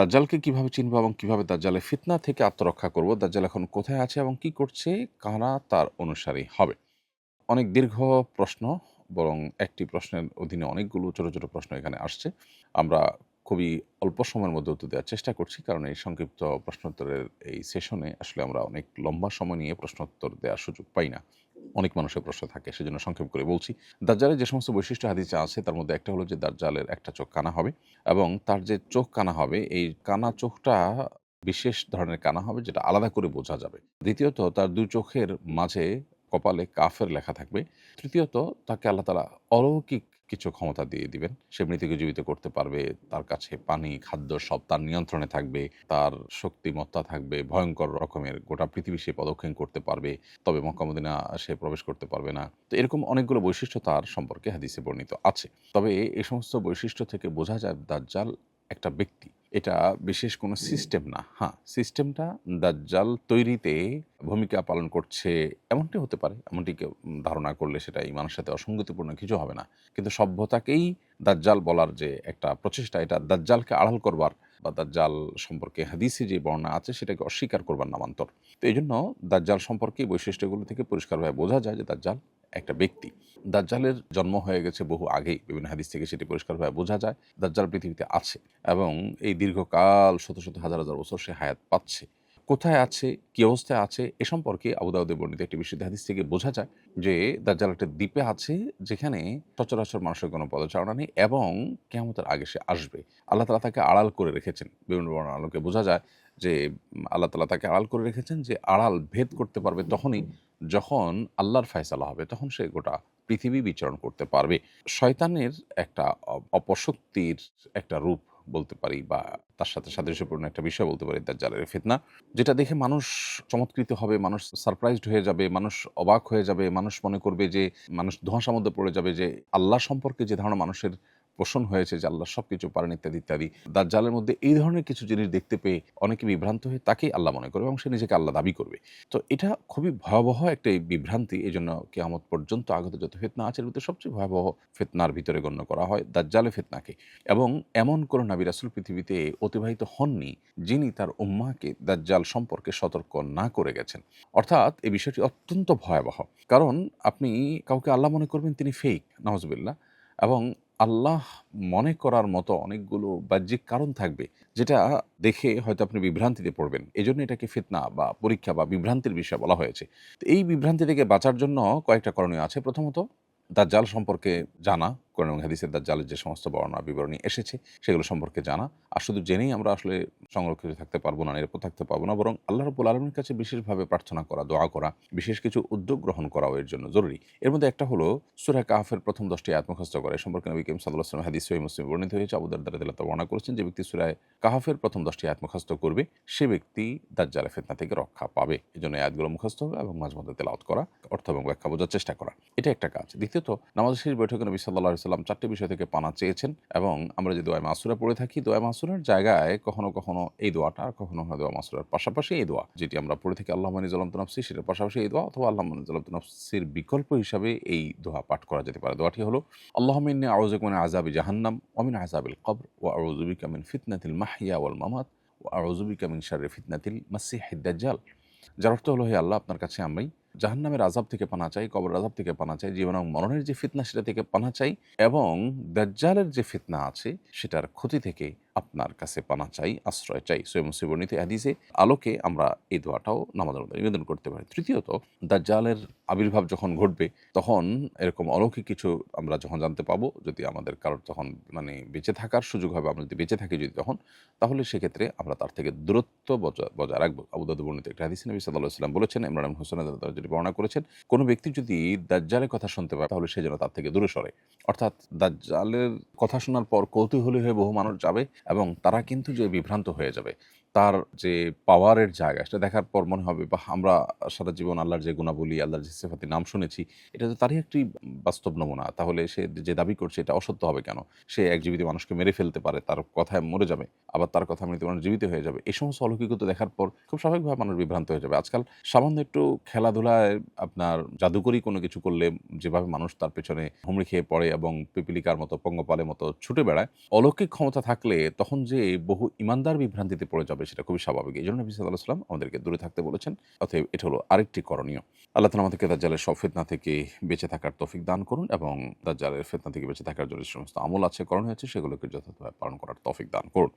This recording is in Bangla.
দাজ্জালকে কীভাবে চিনবো এবং কীভাবে দাজ্জালের ফিতনা থেকে আত্মরক্ষা করব? দাজ্জাল এখন কোথায় আছে এবং কি করছে? কারা তার অনুসারী হবে? অনেক দীর্ঘ প্রশ্ন, বরং একটি প্রশ্নের অধীনে অনেকগুলো ছোট ছোট প্রশ্ন এখানে আসছে। আমরা খুবই অল্প সময়ের মধ্যে উত্তর দেওয়ার চেষ্টা করছি, কারণ এই সংক্ষিপ্ত প্রশ্নোত্তরের এই সেশনে আসলে আমরা অনেক লম্বা সময় নিয়ে প্রশ্নোত্তর দেওয়ার সুযোগ পাই না। অনেক মানুষের প্রশ্ন থাকে, সেজন্য সংক্ষেপ করে বলছি। দাজ্জালের যে সমস্ত বৈশিষ্ট্য হাদিসে আছে, তার মধ্যে একটা হলো যে দাজ্জালের একটা চোখ কানা হবে এবং তার যে চোখ কানা হবে, এই কানা চোখটা বিশেষ ধরনের কানা হবে যেটা আলাদা করে বোঝা যাবে। দ্বিতীয়ত, তার দুই চোখের মাঝে কপালে কাফের লেখা থাকবে। তৃতীয়ত, তাকে আল্লাহ তালা অলৌকিক কিছু ক্ষমতা দিয়ে দিবেন। সে মৃতকে জীবিত করতে পারবে, তার কাছে পানি, খাদ্য সব তার নিয়ন্ত্রণে থাকবে, তার শক্তিমত্তা থাকবে, ভয়ঙ্কর রকমের গোটা পৃথিবী সে পদক্ষেপ করতে পারবে, তবে মক্কামদিনা সে প্রবেশ করতে পারবে না। তো এরকম অনেকগুলো বৈশিষ্ট্য তার সম্পর্কে হাদিসে বর্ণিত আছে। তবে এই সমস্ত বৈশিষ্ট্য থেকে বোঝা যায় দাজ্জাল একটা ব্যক্তি। এটা বিশেষ কোনো সিস্টেম না। হ্যাঁ সিস্টেমটা দাজ্জাল তৈরিতে ভূমিকা পালন করছে এমনটি হতে পারে এমনটি কেউ ধারণা করলে সেটা ইমানের সাথে অসঙ্গতিপূর্ণ কিছু হবে না। কিন্তু সভ্যতাকেই দাজ্জাল বলার যে একটা প্রচেষ্টা এটা দাজ্জালকে আড়াল করবার বা দাজ্জাল সম্পর্কে হাদিসে যে বর্ণনা আছে, সেটাকে অস্বীকার করবার নামান্তর। তো এই জন্য দাজ্জাল সম্পর্কে বৈশিষ্ট্যগুলো থেকে পরিষ্কারভাবে বোঝা যায় যে দাজ্জাল একটা ব্যক্তি। দাজ্জালের জন্ম হয়ে গেছে বহু আগেই, বিভিন্ন হাদিস থেকে সেটি পরিষ্কারভাবে বোঝা যায়। দাজ্জাল পৃথিবীতে আছে এবং এই দীর্ঘকাল শত শত হাজার হাজার বছর সে হায়াত পাচ্ছে। কোথায় আছে, কী অবস্থায় আছে, এ সম্পর্কে আবুদাউদে বর্ণিত একটি বিশুদ্ধ হাদিস থেকে বোঝা যায় যে দাজ্জাল একটা দ্বীপে আছে যেখানে সচরাচর মানুষের কোনো পদচারণা নেই এবং কেমতের আগে সে আসবে। আল্লাহ তালা তাকে আড়াল করে রেখেছেন। বিভিন্ন বর্ণ আলোকে বোঝা যায় যে আল্লাহ তালা তাকে আড়াল করে রেখেছেন যে আড়াল ভেদ করতে পারবে তখনই যখন আল্লাহর ফয়সালা হবে, তখন সে গোটা পৃথিবী বিচরণ করতে পারবে। শয়তানের একটা অপশক্তির একটা রূপ বলতে পারি বা তার সাথে সাদৃশ্যপূর্ণ একটা বিষয় বলতে পারি, তার জালের ফিতনা, যেটা দেখে মানুষ চমৎকৃত হবে, মানুষ সারপ্রাইজড হয়ে যাবে, মানুষ অবাক হয়ে যাবে, মানুষ মনে করবে যে, মানুষ ধোঁয়াশার মধ্যে পড়ে যাবে যে, আল্লাহ সম্পর্কে যে ধারণা মানুষের পোষণ হয়েছে যে আল্লাহ সব কিছু পারেন ইত্যাদি ইত্যাদি। দাজ্জালের মধ্যে এই ধরনের কিছু জিনিস দেখতে পেয়ে অনেকে বিভ্রান্ত হয়ে তাকেই আল্লাহ মনে করবে এবং সে নিজেকে আল্লাহ দাবি করবে। তো এটা খুবই ভয়াবহ একটা বিভ্রান্তি এই জন্য কেয়ামত পর্যন্ত আগত যত ফেতনা আছে, এর সবচেয়ে ভয়াবহ ফেতনার ভিতরে গণ্য করা হয় দাজ্জালে ফেতনাকে। এবং এমন কোনো নাবি রাসুল পৃথিবীতে অতিবাহিত হননি, যিনি তার উম্মাকে দাজ্জাল সম্পর্কে সতর্ক না করে গেছেন। অর্থাৎ এই বিষয়টি অত্যন্ত ভয়াবহ। কারণ আপনি কাউকে আল্লাহ মনে করবেন, তিনি ফেক নওয়াজবিল্লা এবং আল্লাহ মনে করার মতো অনেকগুলো বাহ্যিক কারণ থাকবে, যেটা দেখে হয়তো আপনি বিভ্রান্তিতে পড়বেন। এই জন্য এটাকে ফিতনা বা পরীক্ষা বা বিভ্রান্তির বিষয় বলা হয়েছে। তো এই বিভ্রান্তি থেকে বাঁচার জন্য কয়েকটা করণীয় আছে। প্রথমত, দাজ্জাল সম্পর্কে জানা। কোরআন এবং হাদিসের দাজ্জালের যে সমস্ত বর্ণনা বিবরণী এসেছে, সেগুলো সম্পর্কে জানা। আর শুধু জেনেই আমরা আসলে সংরক্ষিত থাকতে পারব না, নিরাপদ থাকতে পারব না, বরং আল্লাহ রবুল আলমীর কাছে বিশেষভাবে প্রার্থনা করা, দোয়া করা, বিশেষ কিছু উদ্যোগ গ্রহণ করাও এর জন্য জরুরি। এর মধ্যে একটা হলো সুরা কাহাফের প্রথম দশটি আত্মখস্ত করে। সম্পর্কে নবী কেম সাল্লাহ আসলাম হাদিস সহি মুসলিম বর্ণিত হয়েছে। আবুদার দ্বারা দিল্লা বর্ণনা করেছেন যে ব্যক্তি সুরায় কাহাফের প্রথম দশটি আত্মখস্ত করবে, সে ব্যক্তি দাজ্জালে ফেতনা থেকে রক্ষা পাবে। এই জন্য আয়াতগুলো মুখস্থ হবে এবং মাঝে মধ্যে তেলাওত করা, অর্থ এবং ব্যাখ্যা বোঝার চেষ্টা করা। এটা একটা কাজ। দ্বিতীয়ত নামাজ শেষ বৈঠকে নবী সাল্লাহ সাল্লাম চারটি বিষয় থেকে পানা চেয়েছেন এবং আমরা যে দোয়া মাসুরা পড়ে থাকি দোয়া মাসুরার জায়গায় কখনো কখনো এই দোয়াটা, আর কখনো কখনো দোয়া মাসুরার পাশাপাশি এই দোয়া যেটি আমরা পড়ে থাকি, আল্লাহ মানি জলন্ত নফসি, সেটার পাশাপাশি এই দোয়া অথবা আল্লাহ মানি জলন্ত নফসির বিকল্প হিসাবে এই দোয়া পাঠ করা যেতে পারে। দোয়াটি হলো, আল্লাহ মিন্নি আউজুকুমিন আজাবি জাহান্নাম অমিন আজাবিল কবর ও আউজুবিকা মিন ফিতনাতিল মাহিয়া ওয়াল মামাত ও আউজুবিকা মিন শারে ফিতনাতিল মাসিহ দাজ্জাল। যার অর্থ হলো, হে আল্লাহ, আপনার কাছে আমি জাহান্নামের আজাব থেকে পানা চাই কবর আজাব থেকে পানা চাই, জীবন এবং মরণের যে ফিতনা সেটা থেকে পানা চাই এবং দাজ্জালের যে ফিতনা আছে সেটার ক্ষতি থেকে আপনার কাছে পানা চাই, আশ্রয় চাই। সৈয় মুসিবর্ণিত হাদিসে আলোকে আমরা এই দোয়াটাও মধ্যে নিবেদন করতে পারি। তৃতীয়ত, দাজ্জালের আবির্ভাব যখন ঘটবে, তখন এরকম অলৌকিক কিছু আমরা যখন জানতে পাবো, যদি আমাদের কারোর তখন মানে বেঁচে থাকার সুযোগ হবে, আমরা যদি বেঁচে থাকি যদি তখন, তাহলে সেক্ষেত্রে আমরা তার থেকে দূরত্ব বজায় রাখব। আবুদাদ বর্ণিত একটা হাদিস নবী সাল্লাহ সাল্লাম বলেছেন, ইমরান হোসেন যেটি বর্ণনা করেছেন, কোনো ব্যক্তি যদি দাজ্জালের কথা শুনতে পায়, তাহলে সে যেন তার থেকে দূরে সরে। অর্থাৎ দাজ্জালের কথা শোনার পর কৌতূহলী হয়ে বহু মানুষ যাবে এবং তারা কিন্তু যে বিভ্রান্ত হয়ে যাবে। তার যে পাওয়ারের জায়গা, সেটা দেখার পর মনে হবে বা আমরা সারা জীবন আল্লাহর যে গুণাবলী, আল্লাহর যে সেফাতি নাম শুনেছি, এটা তো তারই একটি বাস্তব নমুনা। তাহলে সে যে দাবি করছে, এটা অসত্য হবে কেন? সে এক জীবিত মানুষকে মেরে ফেলতে পারে, তার কথায় মরে যাবে, আবার তার কথা মৃত্যু মানুষ জীবিত হয়ে যাবে। এই সমস্ত অলৌকিকতা দেখার পর খুব স্বাভাবিকভাবে মানুষ বিভ্রান্ত হয়ে যাবে। আজকাল সামান্য একটু খেলাধুলায় আপনার জাদুকরি কোনো কিছু করলে, যেভাবে মানুষ তার পেছনে হুমড়ি খেয়ে পড়ে এবং পিপিলিকার মতো, পঙ্গপালের মতো ছুটে বেড়ায়, অলৌকিক ক্ষমতা থাকলে তখন যে বহু ইমানদার বিভ্রান্তিতে পড়ে যাবে সেটা খুবই স্বাভাবিক। এই জন্য নবী সাল্লাহ সাল্লাম আমাদেরকে দূরে থাকতে বলেছেন, অতএব এটা হলো আরেকটি করণীয়। আল্লাহ তালা আমাদেরকে দাজ্জালের সব ফেতনা থেকে বেঁচে থাকার তৌফিক দান করুন এবং দাজ্জালের ফেদনা থেকে বেঁচে থাকার জন্য সমস্ত আমল আছে, করণীয় আছে, সেগুলোকে যথাযথভাবে পালন করার তৌফিক দান করুন।